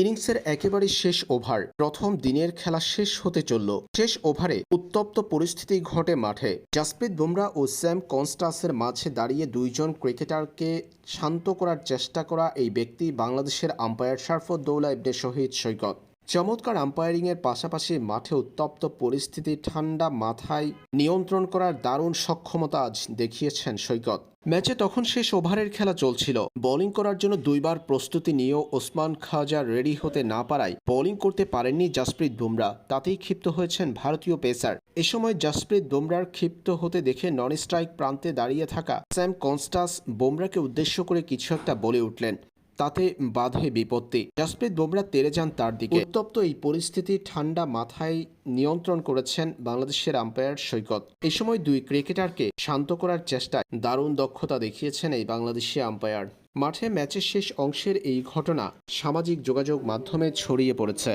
ইনিংসের একেবারে শেষ ওভার প্রথম দিনের খেলা শেষ হতে চলল। শেষ ওভারে উত্তপ্ত পরিস্থিতি ঘটে মাঠে। জাসপ্রীত বুমরা ও স্যাম কনস্টাসের মাঝে দাঁড়িয়ে দুইজন ক্রিকেটারকে শান্ত করার চেষ্টা করা এই ব্যক্তি বাংলাদেশের আম্পায়ার শারফুদ্দৌলা ইবনে শহীদ সৈকত। চমৎকার আম্পায়ারিংয়ের পাশাপাশি মাঠে উত্তপ্ত পরিস্থিতি ঠান্ডা মাথায় নিয়ন্ত্রণ করার দারুণ সক্ষমতা আজ দেখিয়েছেন সৈকত। ম্যাচে তখন শেষ ওভারের খেলা চলছিল। বোলিং করার জন্য দুইবার প্রস্তুতি নিয়েও ওসমান খাজা রেডি হতে না পারায় বোলিং করতে পারেননি জাসপ্রীত বুমরা। তাতেই ক্ষিপ্ত হয়েছেন ভারতীয় পেসার। এ সময় জাসপ্রীত বুমরার ক্ষিপ্ত হতে দেখে নন স্ট্রাইক প্রান্তে দাঁড়িয়ে থাকা স্যাম কনস্টাস বুমরাকে উদ্দেশ্য করে কিছু একটা বলে উঠলেন। তাতে বাধে বিপত্তি। জাসপ্রীত বুমরা তেরে যান তার দিকে। উত্তপ্ত এই পরিস্থিতি ঠান্ডা মাথায় নিয়ন্ত্রণ করেছেন বাংলাদেশের আম্পায়ার সৈকত। এই সময় দুই ক্রিকেটারকে শান্ত করার চেষ্টায় দারুণ দক্ষতা দেখিয়েছেন এই বাংলাদেশি আম্পায়ার। মাঠে ম্যাচের শেষ অংশের এই ঘটনা সামাজিক যোগাযোগ মাধ্যমে ছড়িয়ে পড়েছে।